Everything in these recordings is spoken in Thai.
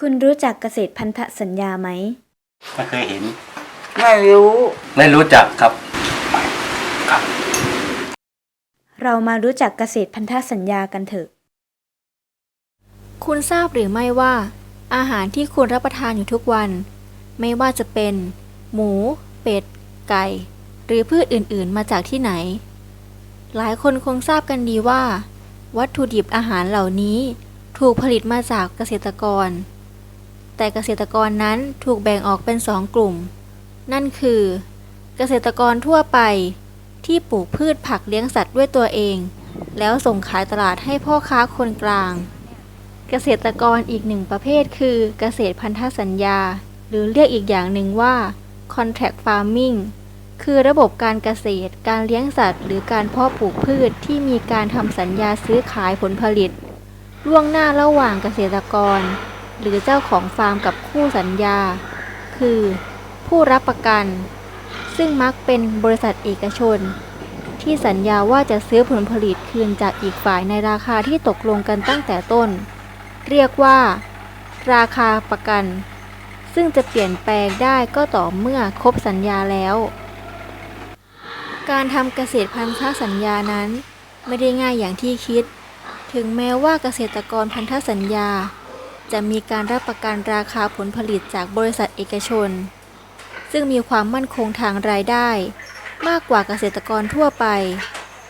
คุณรู้จักเกษตรพันธสัญญาไหม ไม่เคยเห็น ไม่รู้ ไม่รู้จักครับครับ เรามารู้จักเกษตรพันธสัญญากันเถอะ คุณทราบหรือไม่ว่า อาหารที่คุณรับประทานอยู่ทุกวัน ไม่ว่าจะเป็น หมู เป็ด ไก่ หรือพืชอื่นๆมาจากที่ไหน หลายคนคงทราบกันดีว่า วัตถุดิบอาหารเหล่านี้ถูกผลิตมาจากเกษตรกร แต่เกษตรกรนั้นถูกแบ่งออกเป็นสองกลุ่ม นั่นคือ เกษตรกรทั่วไป ที่ปลูกพืชผักเลี้ยงสัตว์ด้วยตัวเอง แล้วส่งขายตลาดให้พ่อค้าคนกลาง เกษตรกรอีกหนึ่งประเภทคือเกษตรพันธสัญญา หรือเรียกอีกอย่างหนึ่งว่า contract farming คือระบบการเกษตร การเลี้ยงสัตว์ หรือการเพาะปลูกพืชที่มีการทำสัญญาซื้อขายผลผลิต ล่วงหน้าระหว่างเกษตรกร หรือเจ้าของฟาร์มกับคู่สัญญา คือ ผู้รับประกัน ซึ่งมักเป็นบริษัทเอกชน ที่สัญญาว่าจะซื้อผลผลิตคืนจากอีกฝ่ายในราคาที่ตกลงกันตั้งแต่ต้น เรียกว่า ราคาประกัน ซึ่งจะเปลี่ยนแปลงได้ก็ต่อเมื่อครบสัญญาแล้ว การทำเกษตรพันธสัญญานั้น ไม่ได้ง่ายอย่างที่คิด ถึงแม้ว่าเกษตรกรพันธสัญญา จะมีการรับประกันราคาผลผลิตจากบริษัทเอกชน ซึ่งมีความมั่นคงทางรายได้ มากกว่าเกษตรกรทั่วไป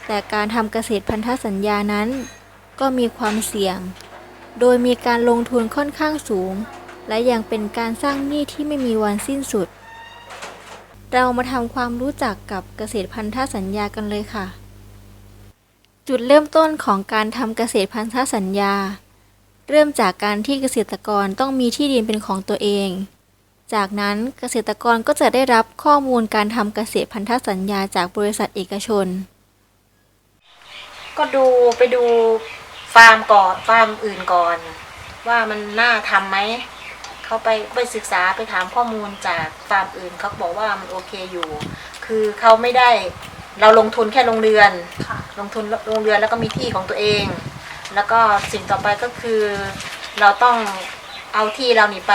แต่การทำเกษตรพันธสัญญานั้น ก็มีความเสี่ยง โดยมีการลงทุนค่อนข้างสูง และยังเป็นการสร้างหนี้ที่ไม่มีวันสิ้นสุด เรามาทำความรู้จักกับเกษตรพันธสัญญากันเลยค่ะ จุดเริ่มต้นของการทำเกษตรพันธสัญญา เริ่มจากการที่เกษตรกรต้องมีที่ดินเป็นของตัวเอง จากนั้นเกษตรกรก็จะได้รับข้อมูลการทำเกษตรพันธสัญญาจากบริษัทเอกชน ก็ดูไปดูฟาร์มก่อนฟาร์มอื่นก่อน ว่ามันน่าทำไหมเขาไปไปศึกษาไปถามข้อมูลจากฟาร์มอื่นเขาบอกว่ามันโอเคอยู่ คือเขาไม่ได้เราลงทุนแค่ลงเรือน ลงทุนลงเรือนแล้วก็มีที่ของตัวเอง แล้วก็สิ่งต่อไปก็คือ เราต้องเอาที่เรานี่ไป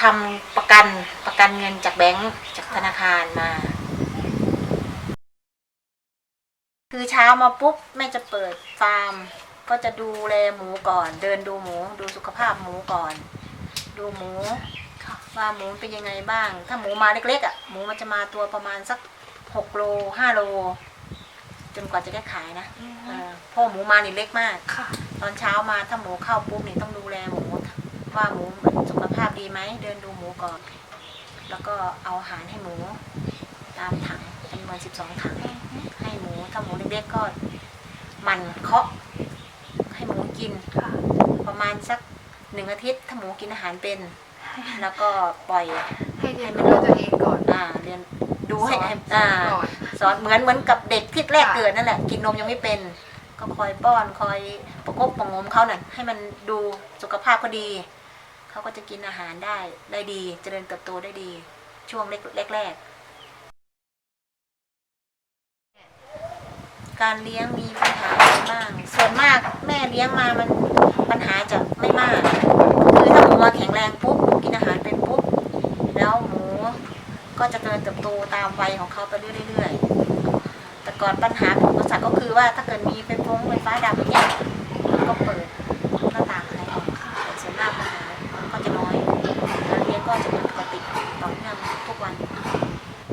ทำประกันประกันเงินจากแบงก์จากธนาคารมา คือเช้ามาปุ๊บแม่จะเปิดฟาร์ม ก็จะดูแลหมูก่อน เดินดูหมู ดูสุขภาพหมูก่อน ดูหมูว่าหมูเป็นยังไงบ้าง ถ้าหมูมาเล็กๆอะหมูมันจะมาตัวประมาณสักหกโลห้าโล จนกว่าจะได้ขายนะเออเพราะหมูมานี่เล็กมากตอนเช้ามาถ้าหมูเข้าปุ๊บนี่ต้องดูแลหมูว่าหมูสุขภาพดีไหมเดินดูหมูก่อน แล้วก็เอาอาหารให้หมู ตามถังจำนวนสิบสองถัง ให้หมูถ้าหมูเล็กๆก็หมันเคาะ ให้หมูกินประมาณสักหนึ่งอาทิตย์ถ้าหมูกินอาหารเป็น แล้วก็ปล่อยให้เรียนรู้ด้วยตัวเองก่อน อ่าเรียนดูให้สอนให้อ่าก่อน สอนเหมือนเหมือนกับเด็กที่แรกค่ะเกิดนั่นแหละ กินนมยังไม่เป็น ก็คอยป้อนคอยประกบประหงมเขาน่ะให้มันดูสุขภาพเขาดี เขาก็จะกินอาหารได้ได้ดีเจริญเติบโตได้ดี ช่วงเล็กแรกๆการเลี้ยงมีปัญหาอะไรบ้าง ส่วนมากแม่เลี้ยงมามันปัญหาจะไม่มาก คือถ้าหมูมาแข็งแรงปุ๊บกินอาหารเป็นปุ๊บ แล้วหมู ก็จะเจริญเติบโตตามวัยของเขาไปเรื่อยๆ แต่ก่อนปัญหาของบริษัทก็คือว่าถ้าเกิดมีไฟฟ้งไฟฟ้าดับอย่างเงี้ยก็เปิดหน้าต่างอะไรออกแต่ส่วนมากปัญหาก็จะน้อยการเลี้ยงก็จะเป็นปกติต่อเนื่องทุกวัน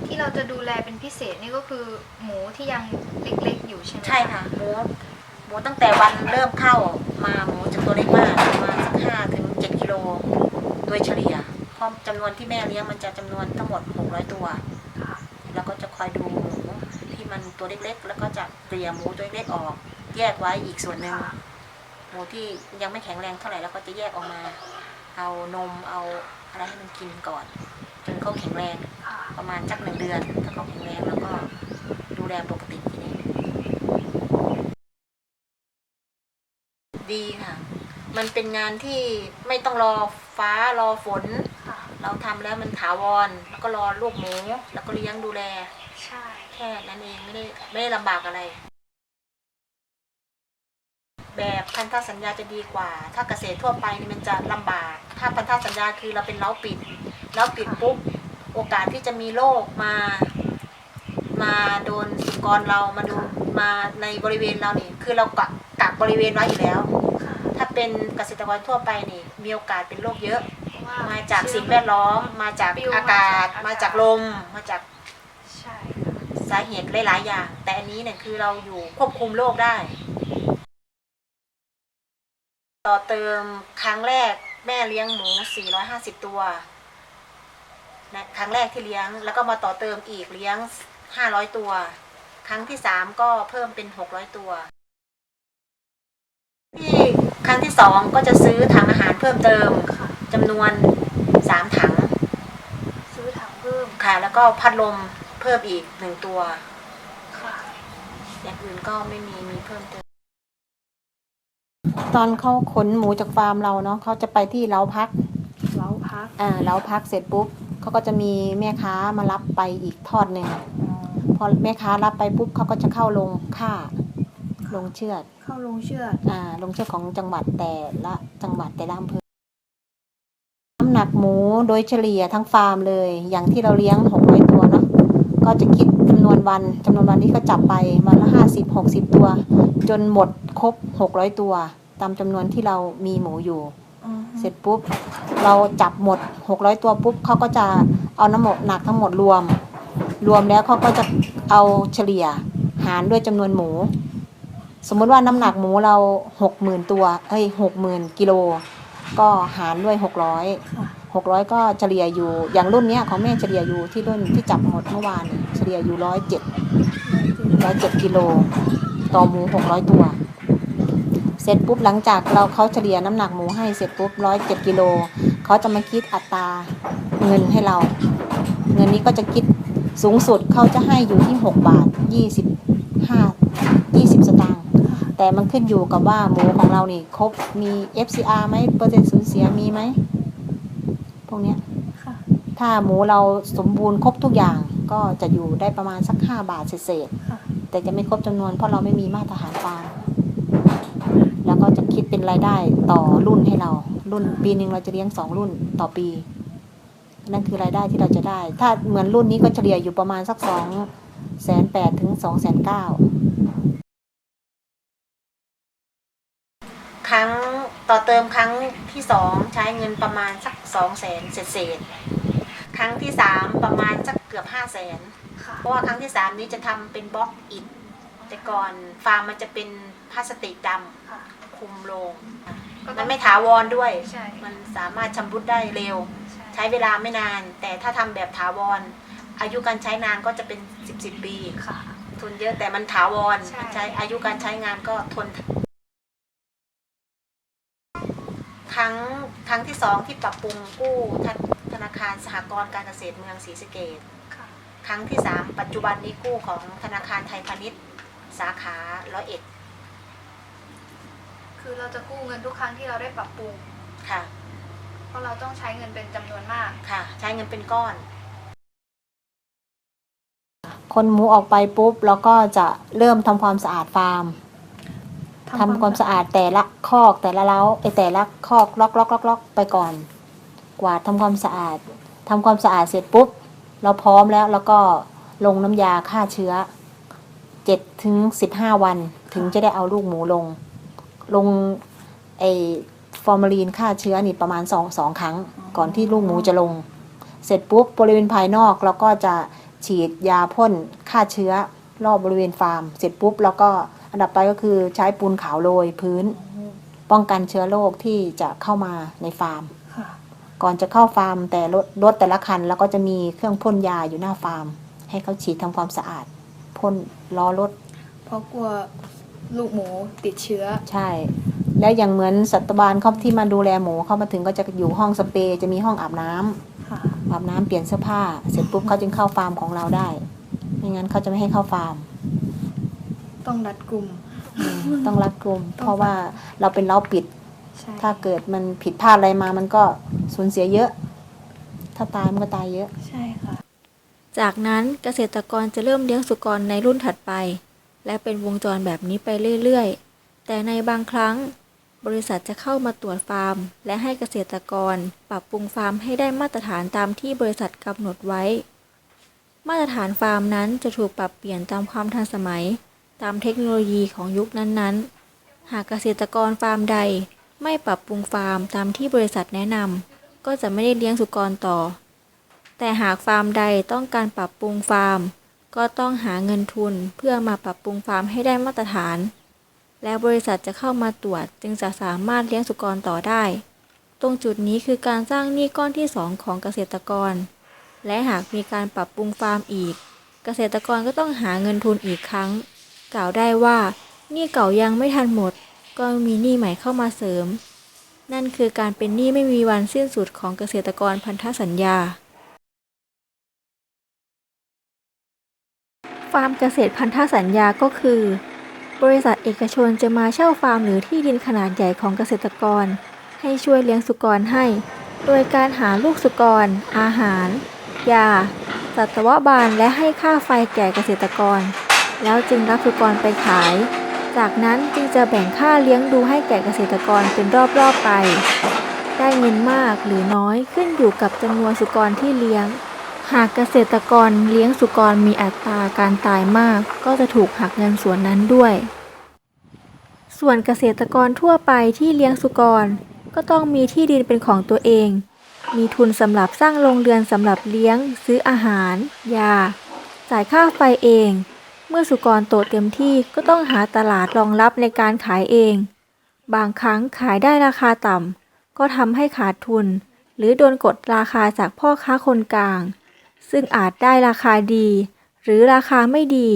ที่เราจะดูแลเป็นพิเศษนี่ก็คือหมูที่ยังเล็กๆอยู่ใช่ไหมใช่ค่ะหมูหมูตั้งแต่วันเริ่มเข้ามาหมูจะตัวเล็กมากประมาณสักห้าถึงเจ็ดกิโลโดยเฉลี่ยเพ ราะจำนวนที่แม่เลี้ยงมันจะจำนวนทั้งหมดหกร้อยตัว แล้วก็จะคอยดูหมูที่มันตัวเล็กๆ แล้วก็จะเกลี่ยหมูตัวเล็กๆออก แยกไว้อีกส่วนหนึ่งหมูที่ยังไม่แข็งแรงเท่าไหร่แล้วก็จะแยกออกมา เอานมเอาอะไรให้มันกินก่อนจนเขาแข็งแรงประมาณสักหนึ่งเดือนถ้าเขาแข็งแรงแล้วก็ดูแลปกติทีนี้ดีค่ะ มันเป็นงานที่ไม่ต้องรอฟ้ารอฝน เราทำแล้วมันถาวร แล้วก็รอลูกหมู แล้วก็เลี้ยงดูแล ใช่ แค่นั้นเองไม่ได้ไม่ได้ลำบากอะไร แบบพันธสัญญาจะดีกว่า ถ้าเกษตรทั่วไปนี่มันจะลำบาก ถ้าพันธสัญญาคือเราเป็นเล้าปิดเล้าปิดปุ๊บโอกาสที่จะมีโรคมา มาโดนสุกรเรามาดูมาในบริเวณเรานี่คือเรากักกักบริเวณไว้อยู่แล้วถ้าเป็นเกษตรกรทั่วไปนี่มีโอกาสเป็นโรคเยอะเพราะว่า มาจากสิ่งแวดล้อม มาจากปลิวอากาศ มามาจาจากกอากาศลม มาจากใช่สาเหตุหลายๆอย่าง แต่อันนี้เนี่ยคือเราอยู่ควบคุมโรคได้ ต่อเติมครั้งแรกแม่เลี้ยงหมู 450 ตัวนะครั้งแรกที่เลี้ยง แล้วก็มาต่อเติมอีกเลี้ยง 500 ตัว ครั้งที่ 3 ก็เพิ่มเป็น 600 ตัว ที่ครั้งที่ 2 ก็จะซื้อถังอาหารเพิ่มเติมค่ะ จำนวน3ถัง ซื้อถังเพิ่มค่ะ แล้วก็พัดลมเพิ่มอีกหนึ่งตัว ค่ะอย่างอื่นก็ไม่มีมีเพิ่มเติม ตอนเขาขนหมูจากฟาร์มเราเนาะเขาจะไปที่เล้าพักเล้าพักอ่าเล้าพักเสร็จปุ๊บเขาก็จะมีแม่ค้ามารับไปอีกทอดหนึ่งพอแม่ค้ารับไปปุ๊บเขาก็จะเข้าลงค่าลงเชือดเข้าลงเชือด อ่าลงเชือดของจังหวัดแต่ละจังหวัดแต่ละอำเภอน้ำหนักหมูโดยเฉลี่ยทั้งฟาร์มเลย อย่างที่เราเลี้ยง 600 ตัวเนาะก็จะคิดจำนวนวันจำนวนวันที่เขาจับไปวันละห้าสิบหกสิบตัว จนหมดครบ 600 ตัว ตามจำนวนที่เรามีหมูอยู่ เสร็จปุ๊บ เราจับหมด 600 ตัวปุ๊บเขาก็จะเอาน้ำหมกหนักทั้งหมดรวม รวมแล้วเขาก็จะเอาเฉลี่ยหารด้วยจำนวนหมู สมมุติว่าน้ำหนักหมูเรา 60,000 ตัวเอ้ย60,000กิโล ก็หารด้วย 600 600 ก็เฉลี่ยอยู่อย่างรุ่นเนี้ยของแม่เฉลี่ยอยู่ที่รุ่นที่จับหมดเมื่อวานเฉลี่ยอยู่ร้อยเจ็ดร้อยเจ็ดกิโลต่อหมู 600 ตัว เสร็จปุ๊บหลังจากเราเขาเฉลี่ยน้ำหนักหมูให้เสร็จปุ๊บร้อยเจ็ดกิโลเขาจะมาคิดอัตราเงินให้เรา เงินนี้ก็จะคิดสูงสุดเขาจะให้อยู่ที่ 6 บาท 25 แต่มันขึ้นอยู่กับว่าหมูของเรานี่ครบมี FCR ไหมเปอร์เซ็นต์สูญเสียมีไหมพวกเนี้ยค่ะถ้าหมูเราสมบูรณ์ครบทุกอย่างก็จะอยู่ได้ประมาณสักห้าบาทเศษๆค่ะแต่จะไม่ครบจำนวนเพราะเราไม่มีมาตรฐานฟาร์มแล้วก็จะคิดเป็นรายได้ต่อรุ่นให้เรา รุ่นปีหนึ่งเราจะเลี้ยงสองรุ่นต่อปี นั่นคือรายได้ที่เราจะได้ ถ้าเหมือนรุ่นนี้ก็เฉลี่ยอยู่ประมาณสักสองแสนแปดถึงสองแสนเก้า ต่อเติมครั้งที่สองใช้เงินประมาณสักสองแสนเศษๆครั้งที่สามประมาณสักเกือบห้าแสนค่ะเพราะว่าครั้งที่สามนี้จะทำเป็นบล็อกอิฐแต่ก่อนฟาร์มมันจะเป็นพลาสติกดค่ะำคุมโรงก็ต้มัองนไม่ถาวรด้วยใช่มันสามารถชำรุดได้เร็วใช่ใช้เวลาไม่นาน แต่ถ้าทำแบบถาวร อายุการใช้นานก็จะเป็นสิบสิบปีค่ะ ทนเยอะแต่มันถาวรใช่มันใช้อายุการใช้งานก็ทน ครั้งครั้งที่สองที่ปรับปรุงกู้ธนธนาคารสหกรณ์การเกษตรเมืองศรีสะเกษค่ะ ครั้งที่สามปัจจุบันนี้กู้ของธนาคารไทยพาณิชย์ สาขาร้อยเอ็ดคือเราจะกู้เงินทุกครั้งที่เราได้ปรับปรุง ค่ะ เพราะเราต้องใช้เงินเป็นจำนวนมาก ค่ะ ใช้เงินเป็นก้อน คนหมูออกไปปุ๊บเราก็จะเริ่มทำความสะอาดฟาร์ม ทำความสะอาดแต่ละคอกแต่ละเล้าไอแต่ละคอกล็อกล็อกล็อกล็อกไปก่อน กวาดทำความสะอาดทำความสะอาดเสร็จปุ๊บ เราพร้อมแล้วแล้วก็ลงน้ำยาฆ่าเชื้อเจ็ดถึงสิบห้าวันถึงจะได้เอาลูกหมูลง ลงไอฟอร์มาลีนฆ่าเชื้อนี่ประมาณสองสองครั้ง ก่อนที่ลูกหมูจะลง เสร็จปุ๊บบริเวณภายนอกเราก็จะฉีดยาพ่นฆ่าเชื้อรอบบริเวณฟาร์ม เสร็จปุ๊บแล้วก็ อันดับไปก็คือใช้ปูนขาวโรยพื้น ป้องกันเชื้อโรคที่จะเข้ามาในฟาร์มค่ะก่อนจะเข้าฟาร์มแต่รถรถแต่ละคัน แล้วก็จะมีเครื่องพ่นยาอยู่หน้าฟาร์ม ให้เขาฉีดทำความสะอาดพ่นล้อรถ เพราะกลัวลูกหมูติดเชื้อ ใช่ แล้วอย่างเหมือนสัตวบาลเขาที่มาดูแลหมูเข้ามาถึงก็จะอยู่ห้องสเปรย์จะมีห้องอาบน้ำค่ะอาบน้ำเปลี่ยนเสื้อผ้า เสร็จปุ๊บเขาจึงเข้าฟาร์มของเราได้ ไม่งั้นเขาจะไม่ให้เข้าฟาร์ม ต้องรัดกลุ่ม อืมต้องรัดกลุ่มเพราะว่าเราเป็นเล้าปิด ใช่ ถ้าเกิดมันผิดพลาดอะไรมามันก็สูญเสียเยอะ ถ้าตายมันก็ตายเยอะ ใช่ค่ะ จากนั้นเกษตรกรจะเริ่มเลี้ยงสุกรในรุ่นถัดไป และเป็นวงจรแบบนี้ไปเรื่อยๆ แต่ในบางครั้ง บริษัทจะเข้ามาตรวจฟาร์ม และให้เกษตรกรปรับปรุงฟาร์มให้ได้มาตรฐานตามที่บริษัทกำหนดไว้ มาตรฐานฟาร์มนั้นจะถูกปรับเปลี่ยนตามความทันสมัย ตามเทคโนโลยีของยุคนั้นๆ หากเกษตรกรฟาร์มใดไม่ปรับปรุงฟาร์มตามที่บริษัทแนะนำก็จะไม่ได้เลี้ยงสุกรต่อ แต่หากฟาร์มใดต้องการปรับปรุงฟาร์ม ก็ต้องหาเงินทุนเพื่อมาปรับปรุงฟาร์มให้ได้มาตรฐาน และบริษัทจะเข้ามาตรวจจึงจะสามารถเลี้ยงสุกรต่อได้ ตรงจุดนี้คือการสร้างหนี้ก้อนที่สองของเกษตรกร และหากมีการปรับปรุงฟาร์มอีก เกษตรกรก็ต้องหาเงินทุนอีกครั้ง กล่าวได้ว่าหนี้เก่ายังไม่ทันหมด ก็มีหนี้ใหม่เข้ามาเสริม นั่นคือการเป็นหนี้ไม่มีวันสิ้นสุดของเกษตรกรพันธสัญญา ฟาร์มเกษตรพันธสัญญาก็คือ บริษัทเอกชนจะมาเช่าฟาร์มหรือที่ดินขนาดใหญ่ของเกษตรกร ให้ช่วยเลี้ยงสุกรให้ โดยการหาลูกสุกร อาหาร ยาสัตวบาลและให้ค่าไฟแก่เกษตรกร แล้วจึงรับสุกรไปขาย จากนั้นจึงจะแบ่งค่าเลี้ยงดูให้แก่เกษตรกรเป็นรอบๆไป ได้เงินมากหรือน้อยขึ้นอยู่กับจำนวนสุกรที่เลี้ยง หากเกษตรกรเลี้ยงสุกรมีอัตราการตายมาก ก็จะถูกหักเงินส่วนนั้นด้วย ส่วนเกษตรกรทั่วไปที่เลี้ยงสุกร ก็ต้องมีที่ดินเป็นของตัวเองมีทุนสำหรับสร้างโรงเรือนสำหรับเลี้ยง ซื้ออาหาร ยา จ่ายค่าไฟเอง มื่อสุกรโตเต็มที่ก็ต้องหาตลาดรองรับในการขายเอง บางครั้งขายได้ราคาต่ำ ก็ทำให้ขาดทุน หรือโดนกดราคาจากพ่อค้าคนกลาง ซึ่งอาจได้ราคาดี หรือราคาไม่ดี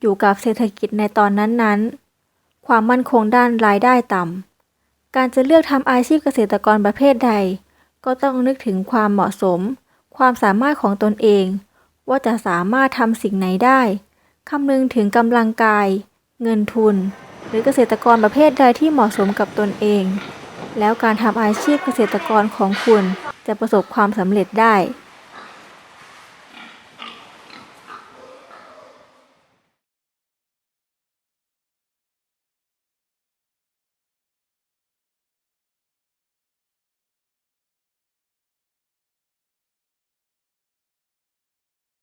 อยู่กับเศรษฐกิจในตอนนั้นๆ ความมั่นคงด้านรายได้ต่ำ การจะเลือกทำอาชีพเกษตรกรประเภทใด ก็ต้องนึกถึงความเหมาะสม ความสามารถของตนเอง ว่าจะสามารถทำสิ่งไหนได้ คำนึงถึงกำลังกาย เงินทุน หรือเกษตรกรประเภทใดที่เหมาะสมกับตนเอง แล้วการทำอาชีพเกษตรกรของคุณจะประสบความสำเร็จได้